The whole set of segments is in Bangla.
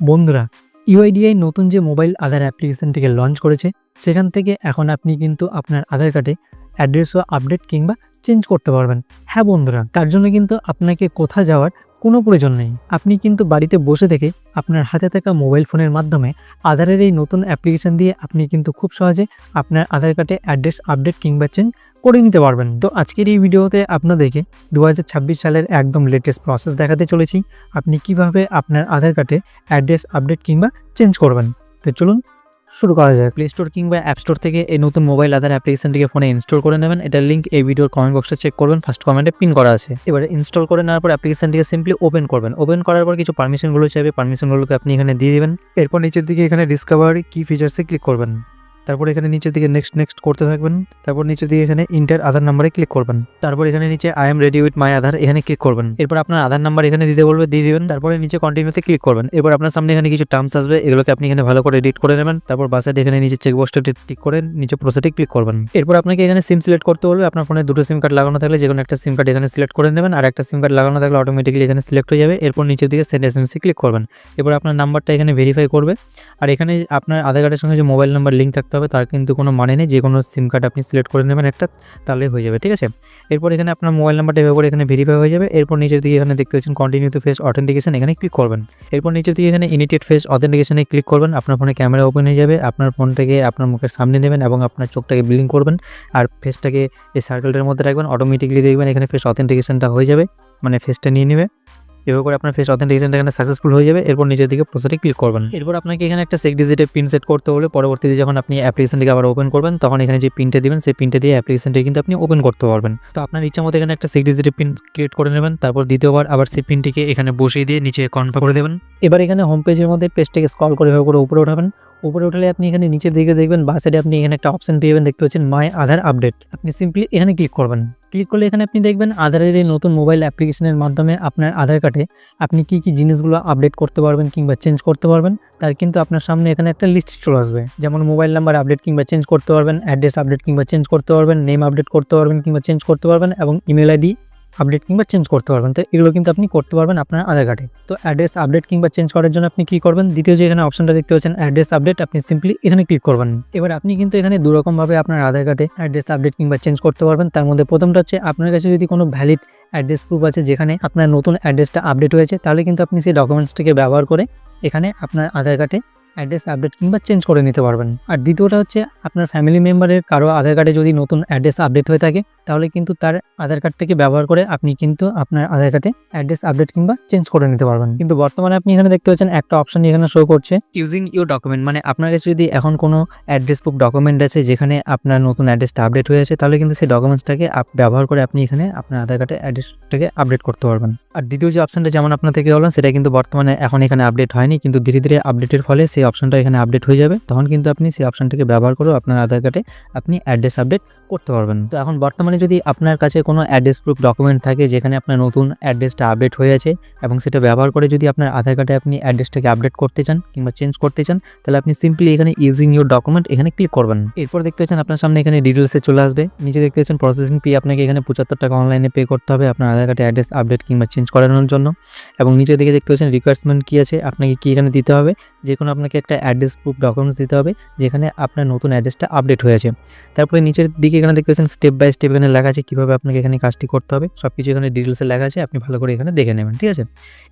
বন্ধুরা, ইউআইডিআই নতুন যে মোবাইল আধার অ্যাপ্লিকেশানটিকে লঞ্চ করেছে, সেখান থেকে এখন আপনি কিন্তু আপনার আধার কার্ডে অ্যাড্রেসও আপডেট কিংবা চেঞ্জ করতে পারবেন। হ্যাঁ বন্ধুরা, তার জন্য কিন্তু আপনাকে কোথা যাওয়ার কোনো প্রয়োজন নেই। আপনি কিন্তু বাড়িতে বসে থেকে আপনার হাতে থাকা মোবাইল ফোনের মাধ্যমে আধারের এই নতুন অ্যাপ্লিকেশন দিয়ে আপনি কিন্তু খুব সহজে আপনার আধার কার্ডে অ্যাড্রেস আপডেট কিংবা চেঞ্জ করে নিতে পারবেন। তো আজকের এই ভিডিওতে আপনাদেরকে দু হাজার ছাব্বিশ সালের একদম লেটেস্ট প্রসেস দেখাতে চলেছি। আপনি কীভাবে আপনার আধার কার্ডে অ্যাড্রেস আপডেট কিংবা চেঞ্জ করবেন। তো চলুন শুরু করা যায় প্লে স্টোর কিংবা অ্যাপ স্টোর থেকে এই নতুন মোবাইল আধার অ্যাপ্লিকেশনটিকে ফোনে ইনস্টল করে নেবেন। এটার লিঙ্ক এই ভিডিওর কমেন্ট বক্সে চেক করবেন। ফার্স্ট কমেন্টে পিন করা আছে। এবারে ইনস্টল করে নেওয়ার পর অ্যাপ্লিকেশনটিকে সিম্পলি ওপেন করবেন। ওপেন করার পর কিছু পারমিশনগুলো চাইবে। পারমিশনগুলোকে আপনি এখানে দিয়ে দেবেন। এরপর নিচের দিকে এখানে ডিসকভারি কি ফিচার্সে ক্লিক করবেন। তারপর এখানে নিচের দিকে নেক্সট নেক্সট করতে থাকবেন। তারপর নিচের দিকে এখানে ইন্টার আধার নাম্বারে ক্লিক করবেন। তারপর এখানে নিচে I am ready with my Aadhaar এখানে ক্লিক করবেন। এরপর আপনার আধার নাম্বার এখানে দিতে বলবে, দিয়ে দিবেন। তারপরে নিচে কন্টিনিউতে ক্লিক করবেন। এরপর আপনার সামনে এখানে কিছু টার্মস আসবে, এগুলোকে আপনি এখানে ভালো করে এডিট করে নেবেন। তারপর বাসাইড এখানে নিচে চেক বক্সটা টিক করে নিচে প্রসেটে ক্লিক করবেন। এরপর আপনাকে এখানে সিম সিলেক্ট করতে বলবে। আপনার ফোনে দুটো সিম কার্ড লাগানো থাকলে যে কোনো একটা সিম কার্ড এখানে সিলেক্ট করে নেবেন। আর একটা সিম কার্ড লাগানো থাকলে অটোমেটিক্যালি এখানে সিলেক্ট হয়ে যাবে। এরপর নিচের দিকে সেন্ড এসএমসি ক্লিক করবেন। এরপর আপনার নাম্বারটা এখানে ভেরিফাই করবে। আর এখানে আপনার আধার কার্ডের সঙ্গে যে মোবাইল নাম্বার লিঙ্ক থাকতে হবে, তার কিন্তু কোনো মানে নেই, যে কোনো সিম কার্ড আপনি সিলেক্ট করে নেবেন একটা, তাহলে হয়ে যাবে, ঠিক আছে? এরপর এখানে আপনার মোবাইল নাম্বারটা এভাবে করে এখানে ভেরিফাই হয়ে যাবে, এরপর নিচের দিকে এখানে দেখতে পাচ্ছেন কন্টিনিউ ফেস অথেন্টিকেশন এখানে ক্লিক করবেন। এরপর নিচের দিকে এখানে ইনিটেড ফেস অথেন্টিকেশনে ক্লিক করবেন, আপনার ফোনে ক্যামেরা ওপেন হয়ে যাবে, আপনার ফোনটাকে আপনার মুখের সামনে নেবেন এবং আপনার চোখটাকে বিলিং করবেন, আর ফেসটাকে এই সার্কেলটার মধ্যে রাখবেন অটোমেটিকলি দেখবেন এখানে ফেস অথেন্টিকেশনটা হয়ে যাবে মানে ফেসটা নিয়ে নেবে। এভাবে করে আপনার ফেস অথেন্টিকেশনটা এখানে সাকসেসফুল হয়ে যাবে, এরপর নিচের দিকে প্রসেসে ক্লিক করবেন। এরপর আপনাকে এখানে একটা সেক ডিজিটে পিন সেট করতে হলে পরবর্তীতে যখন আপনি অ্যাপ্লিকেশনটিকে আবার ওপেন করবেন, তখন এখানে যে পিনটা দিবেন, সেই পিনটা দিয়ে অ্যাপ্লিকেশনটি কিন্তু আপনি ওপেন করতে পারবেন। তো আপনার ইচ্ছা মতো এখানে একটা সেক ডিজিটে পিন ক্রিয়েট করে নেবেন, তারপর দ্বিতীয়বার আবার সেই পিনটিকে এখানে বসিয়ে দিয়ে নিচে কনফার্ম করে দেবেন। এবার এখানে হোম পেজের মধ্যে পেজটাকে স্ক্রল করে এভাবে করে উপরে উঠাবেন উপরে উঠালে আপনি এখানে নিচের দিকে দেখবেন, বা সাইডে আপনি এখানে একটা অপশন পেয়ে দেখতে পাচ্ছেন মাই আধার আপডেট আপনি সিম্পলি এখানে ক্লিক করবেন। ক্লিক করলে এখানে আপনি দেখবেন আধারের এই নতুন মোবাইল অ্যাপ্লিকেশনের মাধ্যমে আপনার আধার কার্ডে আপনি কি কি জিনিসগুলো আপডেট করতে পারবেন কিংবা চেঞ্জ করতে পারবেন, তার কিন্তু আপনার সামনে এখানে একটা লিস্ট চলে আসবে। যেমন মোবাইল নাম্বার আপডেট কিংবা চেঞ্জ করতে পারবেন অ্যাড্রেস আপডেট কিংবা চেঞ্জ করতে পারবেন নেম আপডেট করতে পারবেন কিংবা চেঞ্জ করতে পারবেন এবং ইমেল আইডি আপডেট কিংবা চেঞ্জ করতে পারবেন। তো এগুলো কিন্তু আপনি করতে পারবেন আপনার আধার কার্ডে তো অ্যাড্রেস আপডেট কিংবা চেঞ্জ করার জন্য আপনি কি করবেন? দ্বিতীয় যে এখানে অপশনটা দেখতে পাচ্ছেন অ্যাড্রেস আপডেট আপনি সিম্পলি এখানে ক্লিক করবেন। এবার আপনি কিন্তু এখানে দুরকমভাবে আপনার আধার কার্ডে অ্যাড্রেস আপডেট কিংবা চেঞ্জ করতে পারবেন। তার মধ্যে প্রথমটা হচ্ছে, আপনার কাছে যদি কোনো ভ্যালিড অ্যাড্রেস প্রুফ আছে যেখানে আপনার নতুন অ্যাড্রেসটা আপডেট হয়েছে, তাহলে কিন্তু আপনি সেই ডকুমেন্টসটিকে ব্যবহার করে এখানে আপনার আধার কার্ডে অ্যাড্রেস আপডেট কিংবা চেঞ্জ করে নিতে পারবেন। আর দ্বিতীয়টা হচ্ছে, আপনার ফ্যামিলি মেম্বারের কারও আধার কার্ডে যদি নতুন অ্যাড্রেস আপডেট হয়ে থাকে, তাহলে কিন্তু তার আধার কার্ডটাকে ব্যবহার করে আপনি কিন্তু আপনার আধার কার্ডে অ্যাড্রেস আপডেট কিংবা চেঞ্জ করে নিতে পারবেন। কিন্তু বর্তমানে আপনি এখানে দেখতে পাচ্ছেন, একটা অপশন এখানে শো করছে ইউজিং ইউর ডকুমেন্ট মানে আপনার কাছে যদি এখন কোনো অ্যাড্রেস প্রুফ ডকুমেন্ট আছে, যেখানে আপনার নতুন অ্যাড্রেসটা আপডেট হয়ে আছে, তাহলে কিন্তু সেই ডকুমেন্টসটাকে ব্যবহার করে আপনি এখানে আপনার আধার কার্ডে অ্যাড্রেসটাকে আপডেট করতে পারবেন। আর দ্বিতীয় যে অপশনটা যেমন আপনার থেকে বললাম, সেটা কিন্তু বর্তমানে এখন এখানে আপডেট হয়নি, কিন্তু ধীরে ধীরে আপডেটের ফলে সেই অপশনটা এখানে আপডেট হয়ে যাবে। তখন কিন্তু আপনি সেই অপশনটাকে ব্যবহার করেও আপনার আধার কার্ডে আপনি অ্যাড্রেস আপডেট করতে পারবেন। তো এখন বর্তমানে যদি আপনার কাছে কোনো অ্যাড্রেস প্রুফ ডকুমেন্ট থাকে যেখানে আপনার নতুন অ্যাড্রেসটা আপডেট হয়ে আছে এবং সেটা ব্যবহার করে যদি আপনার আধার কার্ডে আপনি অ্যাড্রেসটাকে আপডেট করতে চান কিংবা চেঞ্জ করতে চান, তাহলে আপনি সিম্পলি এখানে ইউজিং ইউর ডকুমেন্ট এখানে ক্লিক করবেন। এরপর দেখতে পাচ্ছেন আপনার সামনে এখানে ডিটেলসে চলে আসবে। নিচে দেখতে পাচ্ছেন প্রসেসিং ফি আপনাকে এখানে পঁচাত্তর টাকা অনলাইনে পে করতে হবে আপনার আধার কার্ডে অ্যাড্রেস আপডেট কিংবা চেঞ্জ করানোর জন্য। এবং নিচে দিকে দেখতে পাচ্ছেন রিকোয়ারমেন্ট কী আছে, আপনাকে কী এখানে দিতে হবে? যে কোনো আপনাকে একটা অ্যাড্রেস প্রুফ ডকুমেন্টস দিতে হবে, যেখানে আপনার নতুন অ্যাড্রেসটা আপডেট হয়েছে তারপরে নিচের দিকে এখানে দেখতে পাচ্ছেন স্টেপ বাই স্টেপ এখানে লেখা আছে কীভাবে আপনাকে এখানে কাজটি করতে হবে। সব কিছু এখানে ডিটেলসে লেখা আছে, আপনি ভালো করে এখানে দেখে নেবেন, ঠিক আছে?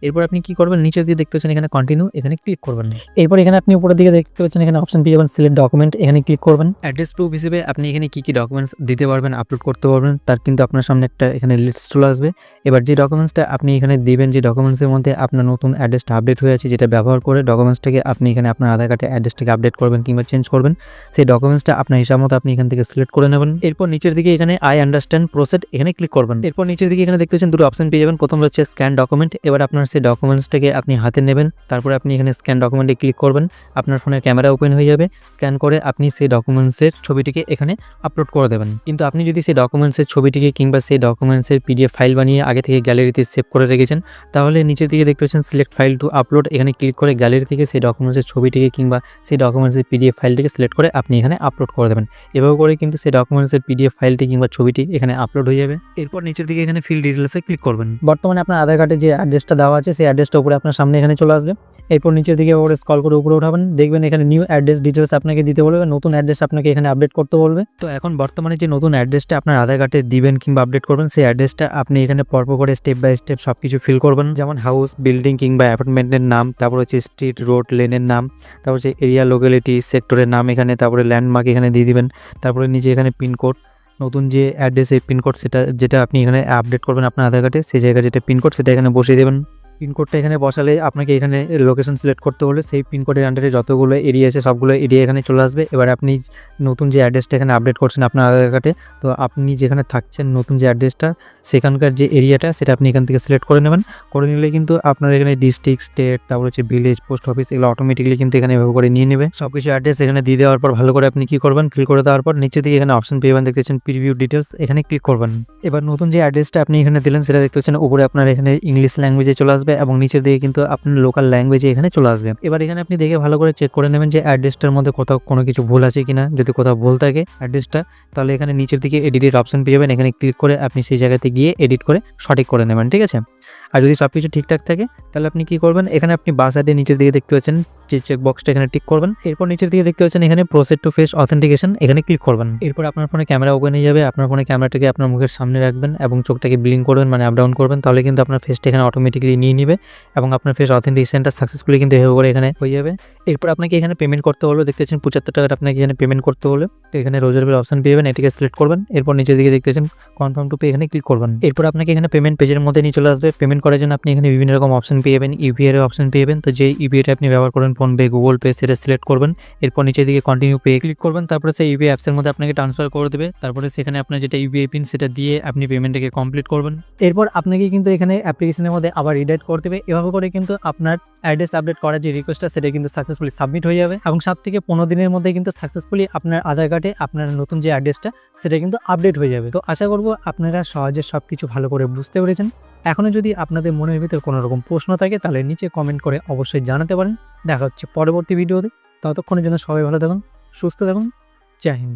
এরপর আপনি কি করবেন, নিচের দিকে দেখতে পাচ্ছেন এখানে কন্টিনিউ এখানে ক্লিক করবেন এরপর এখানে আপনি উপরের দিকে দেখতে পাচ্ছেন এখানে অপশন পেয়ে যাবেন সিলেক্ট ডকুমেন্ট এখানে ক্লিক করবেন। অ্যাড্রেস প্রুফ হিসেবে আপনি এখানে কি কি ডকুমেন্টস দিতে পারবেন আপলোড করতে পারবেন, তার কিন্তু আপনার সামনে একটা এখানে লিস্ট চলে আসবে। এবার যে ডকুমেন্টসটা আপনি এখানে দিবেন, যে ডকুমেন্টসের মধ্যে আপনার নতুন অ্যাড্রেসটা আপডেট হয়ে আছে, যেটা ব্যবহার করে ডকুমেন্টসটাকে আপনি এখানে আপনার আধার কার্ডের অ্যাড্রেসটাকে আপডেট করবেন কিংবা চেঞ্জ করবেন, সেই ডকুমেন্টসটা আপনার হিসাব মতো আপনি এখান থেকে সিলেক্ট করে নেবেন। এরপর নিচের দিকে এখানে আই আন্ডারস্ট্যান্ড প্রসেড এখানে ক্লিক করবেন। এরপর নিচের দিকে এখানে দেখতে পাচ্ছেন দুটো অপশন পেয়ে যাবেন। প্রথম হচ্ছে স্ক্যান ডকুমেন্ট এবার আপনার সেই ডকুমেন্টসটাকে আপনি হাতে নেবেন। তারপরে আপনি এখানে স্ক্যান ডকুমেন্টে ক্লিক করবেন। আপনার ফোনের ক্যামেরা ওপেন হয়ে যাবে। স্ক্যান করে আপনি সেই ডকুমেন্টসের ছবিটিকে এখানে আপলোড করে দেবেন। কিন্তু আপনি যদি সেই ডকুমেন্টসের ছবিটিকে কিংবা সেই ডকুমেন্টসের পিডিএফ ফাইল বানিয়ে আগে থেকে গ্যালারিতে সেভ করে রেখেছেন, তাহলে নিচের দিকে দেখতে পাচ্ছেন সিলেক্ট ফাইল টু আপলোড এখানে ক্লিক করে গ্যালারি থেকে সেই ডকুমেন্টসের ছবিটিকে কিংবা সেই ডকুমেন্টসের পিডিএফ ফাইলটিকে সিলেক্ট করে আপনি এখানে আপলোড করে দেবেন। এভাবে করে কিন্তু সেই ডকুমেন্টসের পিডিএফ ফাইলটি কিংবা ছবিটি এখানে আপলোড হয়ে যাবে। এরপর নিচের দিকে এখানে ফিল ডিটেলসে ক্লিক করবেন। বর্তমানে আপনার আধার কার্ডে যে অ্যাড্রেসটা দেওয়া আছে, সেই অ্যাড্রেসটা উপরে আপনার সামনে এখানে চলে আসবে। এরপর নিচের দিকে ওপরে স্কল করে উপরে উঠাবেন। দেখবেন এখানে নিউ অ্যাড্রেস ডিটেলস আপনাকে দিতে বলবে, নতুন অ্যাড্রেস আপনাকে এখানে আপডেট করতে বলবে। তো এখন বর্তমানে যে নতুন অ্যাড্রেসটা আপনার আধার কার্ডে দিবেন কিংবা আপডেট করবেন, সেই অ্যাড্রেসটা আপনি এখানে পরপর করে স্টেপ বাই স্টেপ সব কিছু ফিল করবেন। যেমন হাউস বিল্ডিং কিংবা অ্যাপার্টমেন্টের নাম, তারপর হচ্ছে স্ট্রিট রোড লেনের নাম, তারপর যে এরিয়া লোকালিটি সেক্টরের নাম এখানে, তারপরে ল্যান্ডমার্ক এখানে দিয়ে দিবেন, তারপরে নিচে এখানে পিনকোড নতুন যে অ্যাড্রেসের পিনকোড সেটা, যেটা আপনি এখানে আপডেট করবেন আপনার আধার কার্ডে সেই জায়গায় যেটা পিনকোড সেটা এখানে বসিয়ে দেবেন। পিনকোডটা এখানে বসালে আপনাকে এখানে লোকেশন সিলেক্ট করতে হলে সেই পিনকোডের আন্ডারে যতগুলো এরিয়া আছে, সবগুলো এরিয়া এখানে চলে আসবে। এবার আপনি নতুন যে অ্যাড্রেসটা এখানে আপডেট করছেন আপনার আধার কার্ডে তো আপনি যেখানে থাকছেন নতুন যে অ্যাড্রেসটা সেখানকার যে এরিয়াটা সেটা আপনি এখান থেকে সিলেক্ট করে নেবেন। করে নিলে কিন্তু আপনার এখানে ডিস্ট্রিক্ট স্টেট তারপর হচ্ছে ভিলেজ পোস্ট অফিস এগুলো অটোমেটিকলি কিন্তু এখানে এভাবে করে নিয়ে নেবে। সব কিছু অ্যাড্রেস এখানে দিয়ে দেওয়ার পর ভালো করে আপনি কি করবেন ফিল করে দেওয়ার পর নিচে দিকে এখানে অপশন পেয়ে দেখতেছেন প্রিভিউ ডিটেলস এখানে ক্লিক করবেন। এবার নতুন যে অ্যাড্রেসটা আপনি এখানে দিলেন, সেটা দেখতে পাচ্ছেন উপরে আপনার এখানে ইংলিশ ল্যাঙ্গুয়েজে চলে আসবে। এবং নিচের দিকে কিন্তু আপনার লোকাল ল্যাঙ্গুয়েজে এখানে চলে আসবে। এবার এখানে আপনি দেখে ভালো করে চেক করে নেবেন যে অ্যাড্রেসটার মধ্যে কোথাও কোনো কিছু ভুল আছে কিনা। যদি কোথাও ভুল থাকে অ্যাড্রেসটা তাহলে এখানে নিচের দিকে এডিটের অপশন পেয়ে যাবেন। এখানে ক্লিক করে আপনি সেই জায়গাতে গিয়ে এডিট করে সঠিক করে নেবেন, ঠিক আছে? আর যদি সব কিছু ঠিকঠাক থাকে, তাহলে আপনি কি করবেন? এখানে আপনি বাস সাইডে নিচের দিকে দেখতে পাচ্ছেন যে চেক বক্সটা এখানে টিক করবেন, এরপর নিচের দিকে দেখতে পাচ্ছেন এখানে প্রসেড টু ফেস অথেন্টিকেশন এখানে ক্লিক করবেন। এরপর আপনার ফোনে ক্যামেরা ওপেন হয়ে যাবে, আপনার ফোনে ক্যামেরাটাকে আপনার মুখের সামনে রাখবেন এবং চোখটাকে ব্লিং করবেন মানে আপ ডাউন করবেন, তাহলে কিন্তু আপনার ফেসটা এখানে অটোমেটিকলি নিয়ে নেবে এবং আপনার ফেস অথেন্টিকেশনটা সাকসেসফুলি কিন্তু এভাবে করে এখানে হয়ে যাবে। এরপর আপনাকে এখানে পেমেন্ট করতে হলো, দেখতে পাচ্ছেন পঁচাত্তর টাকার আপনাকে এখানে পেমেন্ট করতে হলো। তো এখানে রোজার্ভের অপশন পেয়ে যাবেন, এটিকে সিলেক্ট করবেন, এরপর নিচের দিকে দেখতে পাচ্ছেন কনফার্ম টু পে এখানে ক্লিক করবেন। এরপর আপনাকে এখানে পেমেন্ট পেজের মধ্যে নিয়ে চলে আসবে। পেমেন্ট করার জন্য আপনি এখানে বিভিন্ন রকম অপশন পেয়ে যাবেন ইউপিআই এর অপশন পেয়ে যাবেন। তো যে ইউপিআইটা আপনি ব্যবহার করবেন ফোনপে গুগল পে সেটা সিলেক্ট করবেন। এরপর নিচের দিকে কন্টিনিউ পে ক্লিক করবেন। তারপরে সেই ইউপিআই অ্যাপসের মধ্যে আপনাকে ট্রান্সফার করে দেবে। তারপরে সেখানে আপনার যেটা ইউপিআই পিন সেটা দিয়ে আপনি পেমেন্টটাকে কমপ্লিট করবেন। এরপর আপনাকে কিন্তু এখানে অ্যাপ্লিকেশনের মধ্যে আবার রিডাইট করতে দেবে এভাবে করে কিন্তু আপনার অ্যাড্রেস আপডেট করার যে রিকোয়েস্টটা সেটা কিন্তু সাকসেসফুলি সাবমিট হয়ে যাবে। এবং সাত থেকে পনেরো দিনের মধ্যে কিন্তু সাকসেসফুলি আপনার আধার কার্ডে আপনার নতুন যে অ্যাড্রেসটা সেটা কিন্তু আপডেট হয়ে যাবে। তো আশা করব আপনারা সহজে সব কিছু ভালো করে বুঝতে পেরেছেন। এখনও যদি আপনাদের মনের ভিতরে কোনো রকম প্রশ্ন থাকে, তাহলে নিচে কমেন্ট করে অবশ্যই জানাতে পারেন। দেখা হচ্ছে পরবর্তী ভিডিওতে। ততক্ষণের জন্য সবাই ভালো থাকুন সুস্থ থাকুন। জয় হিন্দ।